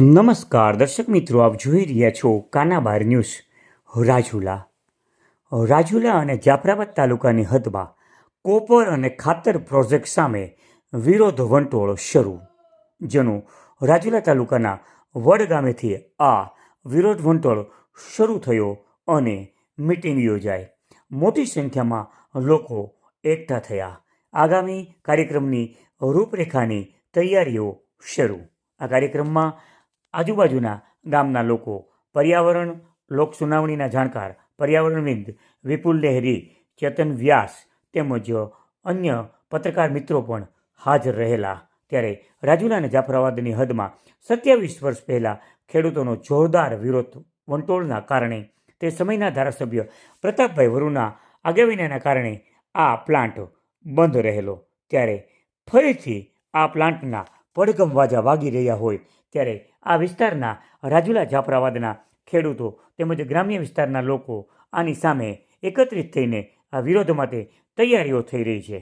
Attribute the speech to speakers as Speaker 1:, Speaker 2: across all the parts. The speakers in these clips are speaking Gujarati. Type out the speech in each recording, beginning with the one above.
Speaker 1: નમસ્કાર, દર્શક મિત્રો, આપ જોઈ રહ્યા છો કાનાબાર ન્યૂઝ. રાજુલા. રાજુલા અને જાફરાબાદ તાલુકાની હદમાં કોપર અને ખાતર પ્રોજેક્ટ સામે વિરોધ વંટોળ શરૂ. જેનું રાજુલા તાલુકાના વડ ગામેથી આ વિરોધ વંટોળ શરૂ થયો અને મિટિંગ યોજાઈ. મોટી સંખ્યામાં લોકો એકઠા થયા. આગામી કાર્યક્રમની રૂપરેખાની તૈયારીઓ શરૂ. આ કાર્યક્રમમાં આજુબાજુના ગામના લોકો, પર્યાવરણ લોક સુનાવણીના જાણકાર, પર્યાવરણવિદ વિપુલ લહેરી, ચેતન વ્યાસ તેમજ અન્ય પત્રકાર મિત્રો પણ હાજર રહેલા. ત્યારે રાજુલા અને જાફરાબાદની હદમાં સત્યાવીસ વર્ષ પહેલાં ખેડૂતોનો જોરદાર વિરોધ વંટોળના કારણે તે સમયના ધારાસભ્ય પ્રતાપભાઈ વરુના આગેવાનીના કારણે આ પ્લાન્ટ બંધ રહેલો. ત્યારે ફરીથી આ પ્લાન્ટના પડઘમ વાજા વાગી રહ્યા હોય ત્યારે આ વિસ્તારના રાજુલા જાફરાબાદના ખેડૂતો તેમજ ગ્રામ્ય વિસ્તારના લોકો આની સામે એકત્રિત થઈને આ વિરોધ માટે તૈયારીઓ થઈ રહી છે.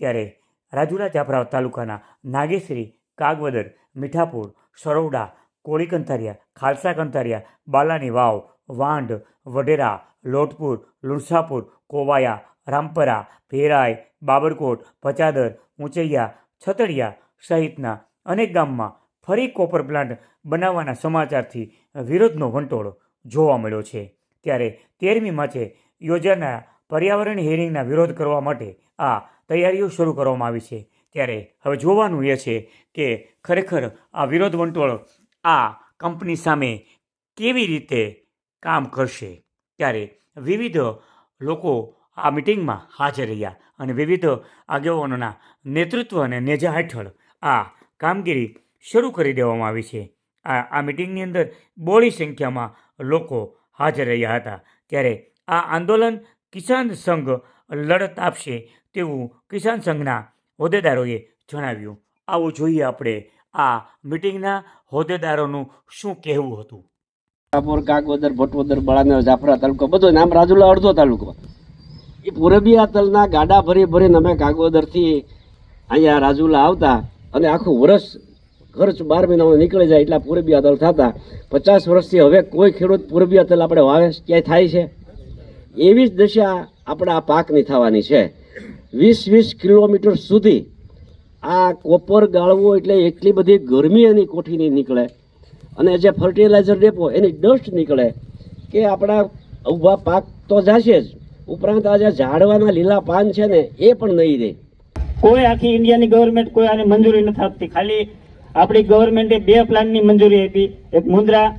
Speaker 1: ત્યારે રાજુલા જાફરાબાદ તાલુકાના નાગેશ્રી, કાગવદર, મીઠાપુર સરોડા કોળી કંથારિયા ખાલસા કંથારિયા બાલાની વાવ, વાંઢ, વઢેરા, લોટપુર, લુણસાપુર, કોવાયા, રામપરા, ભેરાઈ, બાબરકોટ પચાદર ઊંચૈયા, છતડિયા સહિતના અનેક ગામમાં ફરી કોપર પ્લાન્ટ બનાવવાના સમાચારથી વિરોધનો વંટોળ જોવા મળ્યો છે. ત્યારે તેરમી માર્ચે યોજાનાર પર્યાવરણ હિયરિંગના વિરોધ કરવા માટે આ તૈયારીઓ શરૂ કરવામાં આવી છે. ત્યારે હવે જોવાનું એ છે કે ખરેખર આ વિરોધ વંટોળ આ કંપની સામે કેવી રીતે કામ કરશે. ત્યારે વિવિધ લોકો આ મિટિંગમાં હાજર રહ્યા અને વિવિધ આગેવાનોના નેતૃત્વ અને નેજા હેઠળ આ કામગીરી શરૂ કરી દેવામાં આવી છે. આ આ મિટિંગની અંદર બહોળી સંખ્યામાં લોકો હાજર રહ્યા હતા. ત્યારે આ આંદોલન કિસાન સંઘ લડત આપશે તેવું કિસાન સંઘના હોદ્દેદારોએ જણાવ્યું. આવું જોઈએ આપણે આ મિટિંગના હોદ્દેદારોનું શું કહેવું હતું.
Speaker 2: કાપોર કાગવદર, ભટવદર બળાના જાફરા તાલુકો, બધો નામ રાજુલા અડધો તાલુકો. એ પૂરબિયા તલના ગાડા ભરી ભરીને અમે કાગવદરથી અહીંયા રાજુલા આવતા અને આખું વર્ષ ખર્ચ બાર મહિનામાં નીકળી જાય એટલા પૂરબિયા તલ થતા. પચાસ વર્ષથી હવે કોઈ ખેડૂત પૂરબિયા તલ આપણે વાવે ક્યાંય થાય છે? એવી જ દશા આપણે પાકની થવાની છે. વીસ વીસ કિલોમીટર સુધી આ કોપર ગાળવો એટલે એટલી બધી ગરમી એની કોઠીની નીકળે. અને જે ફર્ટિલાઇઝર ડેપો એની ડસ્ટ નીકળે કે આપણા ઊભા પાક તો જશે જ. ઉપરાંત આ જે ઝાડવાના લીલા પાન છે ને, એ પણ નહીં રહે.
Speaker 3: કોઈ આખી ઇન્ડિયાની ગવર્મેન્ટ કોઈ આને મંજૂરી નથી આપતી. ખાલી આપણી ગવર્મેન્ટે બે પ્લાનની મંજૂરી આપી. એક મુન્દ્રા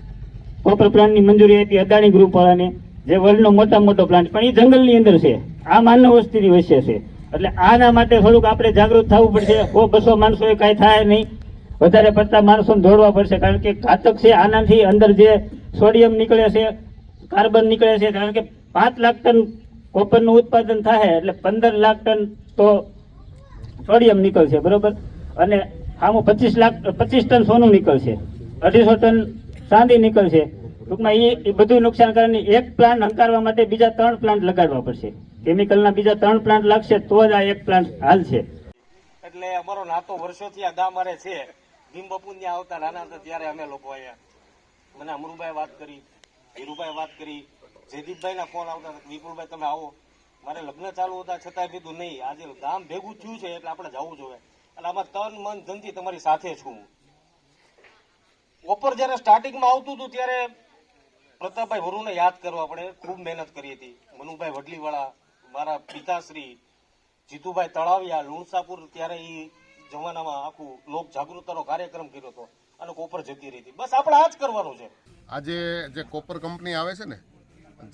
Speaker 3: કોપર પ્લાનની મંજૂરી આપી, અદાણી ગ્રુપ વાળાને, જે વર્લ્ડનો મોટા મોટો પ્લાન્ટ પણ એ જંગલની અંદર છે. આ માનવ વસ્તીની વચ્ચે છે. એટલે આના માટે થોડુંક આપણે જાગૃત થવું પડશે. ઓ બસો માણસો એ કાંઈ થાય નહીં. વધારે પડતા માણસોને દોડવા પડશે. કારણ કે ઘાતક છે આનાથી અંદર જે સોડિયમ નીકળે છે, કાર્બન નીકળે છે, કારણ કે પાંચ લાખ ટન કોપરનું ઉત્પાદન થાય એટલે પંદર લાખ ટન તો સોડિયમ નીકળશે, બરોબર? અને આમાં પચીસ લાખ, પચીસ ટન સોનું નીકળશે. અઢીસો ટન ચાંદી નીકળશે. ટૂંકમાં એ બધું નુકસાન કરવાની એક પ્લાન્ટ હંકારવા માટે બીજા ત્રણ પ્લાન્ટ લગાડવા પડશે. કેમિકલના બીજા ત્રણ પ્લાન્ટ લાગશે, તો જ આ એક પ્લાન્ટ હાલશે
Speaker 4: એટલે અમારો નાતો વર્ષોથી આ ગામ મારે છે. ભીમબાપુ ત્યાં આવતા નાના હતા, ત્યારે અમે લોકો અહીંયા. મને અમરુભાઈ વાત કરી, ધીરુભાઈ વાત કરી જયદીપભાઈ ના ફોન આવતા વિપુલભાઈ તમે આવો. મારે લગ્ન ચાલુ હતા, છતાંય કીધું નહીં. આજે ગામ ભેગું થયું છે, એટલે આપણે જવું જોઈએ એટલે આમાં તન, મન, ધનથી તમારી સાથે છું. ઓપર જયારે સ્ટાર્ટિંગમાં આવતું હતું ત્યારે પ્રતાપભાઈ વરુને યાદ કરવા આપણે ખૂબ મહેનત કરી હતી. મનુભાઈ વડલીવાળા, મારા પિતાશ્રી, જીતુભાઈ તળાવિયા, લુણસાપુર ત્યારે એ જમાનામાં આખું લોક જાગૃતતાનો કાર્યક્રમ કર્યો હતો અને કોપર જતી રહી હતી. બસ આપણે આ જ કરવાનું છે.
Speaker 5: આજે જે કોપર કંપની આવે છે ને,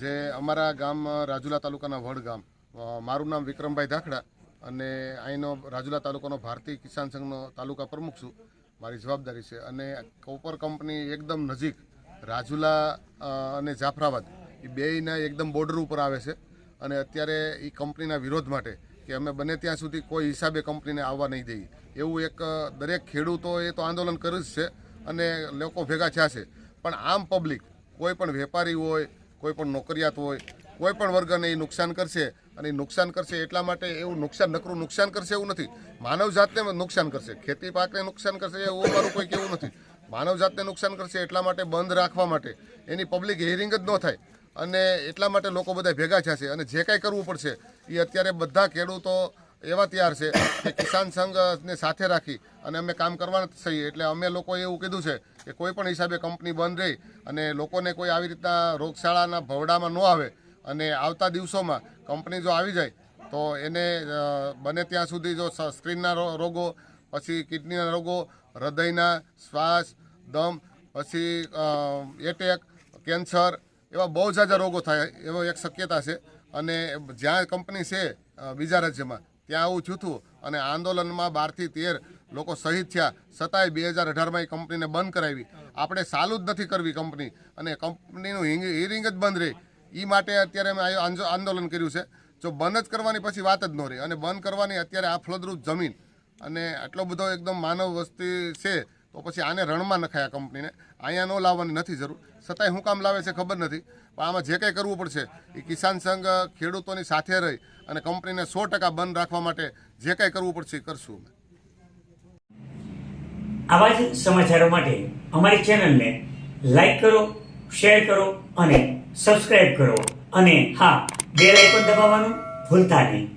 Speaker 5: જે અમારા ગામ, રાજુલા તાલુકાના વડ ગામ મારું નામ વિક્રમભાઈ ધાખડા અને અહીંનો રાજુલા તાલુકાનો ભારતીય કિસાન સંઘનો તાલુકા પ્રમુખ છું. મારી જવાબદારી છે. અને કોપર કંપની એકદમ નજીક રાજુલા અને જાફરાબાદ, એ બેયના એકદમ બોર્ડર ઉપર આવે છે. અને અત્યારે એ કંપનીના વિરોધ માટે કે અમે બને ત્યાં સુધી કોઈ હિસાબે કંપનીને આવવા નહીં દઈએ. એવું એક દરેક દરેક ખેડૂતોએ તો આંદોલન કર્યું જ છે અને લોકો ભેગા થયા છે. પણ આમ પબ્લિક કોઈ પણ વેપારી હોય, કોઈ પણ નોકરિયાત હોય, કોઈ પણ વર્ગને એ નુકસાન કરશે અને નુકસાન કરશે એટલા માટે એવું નુકસાન, નકરું નુકસાન કરશે એવું નથી. માનવજાતને નુકસાન કરશે. ખેતી પાકને નુકસાન કરશે એવું અમારું કોઈ કેવું નથી. માનવજાતને નુકસાન કરશે એટલા માટે બંધ રાખવા માટે. એની પબ્લિક હિયરિંગ જ ન થાય. અને એટલા માટે લોકો બધા ભેગા થયા છે. અને જે કાંઈ કરવું પડશે, એ અત્યારે બધા ખેડૂતો એવા તૈયાર છે કે કિસાન સંઘને સાથે રાખી અને અમે કામ કરવાના છીએ. એટલે અમે લોકોએ એવું કીધું છે કે કોઈ પણ હિસાબે કંપની બંધ રહી અને લોકોને કોઈ આવી રીતના રોગશાળાના ભવડામાં ન આવે અને આવતા દિવસોમાં કંપની જો આવી જાય, તો એને બને ત્યાં સુધી જો સ્ક્રીનના રોગો, પછી કિડનીના રોગો, હૃદયના શ્વાસ, દમ, પછી એટેક, કેન્સર એવા બહુ ઝાઝા રોગો થાય એવો એક શક્યતા છે. અને જ્યાં કંપની છે બીજા રાજ્યમાં, ત્યાં આવું હતું અને આંદોલનમાં બારથી તેર લોકો શહીદ થયા, છતાંય બે હજાર અઢારમાં એ કંપનીને બંધ કરાવી. આપણે સાલું જ નથી કરવી કંપની. અને કંપનીનું હિરિંગ જ બંધ રહે. એ માટે અત્યારે અમે આંદોલન કર્યું છે. જો બંધ જ કરવાની પછી વાત જ ન રહી. અને બંધ કરવાની અત્યારે આ ફળદ્રુપ જમીન અને આટલો બધો એકદમ માનવ વસ્તી છે, તો પછી આને રણમાં નખાય આ કંપનીને. અહીંયા ન લાવવાની નથી જરૂર. છતાંય શું કામ લાવે છે ખબર નથી. પણ આમાં જે કંઈ કરવું પડશે એ કિસાન સંઘ ખેડૂતોની સાથે રહી અને કંપનીને સો ટકા બંધ રાખવા માટે જે કંઈ કરવું પડશે કરશું અમે.
Speaker 1: આવા જ સમાચારો માટે અમારી ચેનલને લાઈક કરો, શેર કરો અને સબસ્ક્રાઇબ કરો. અને હા બેલ આઇકોન દબાવવાનું ભૂલતા નહીં.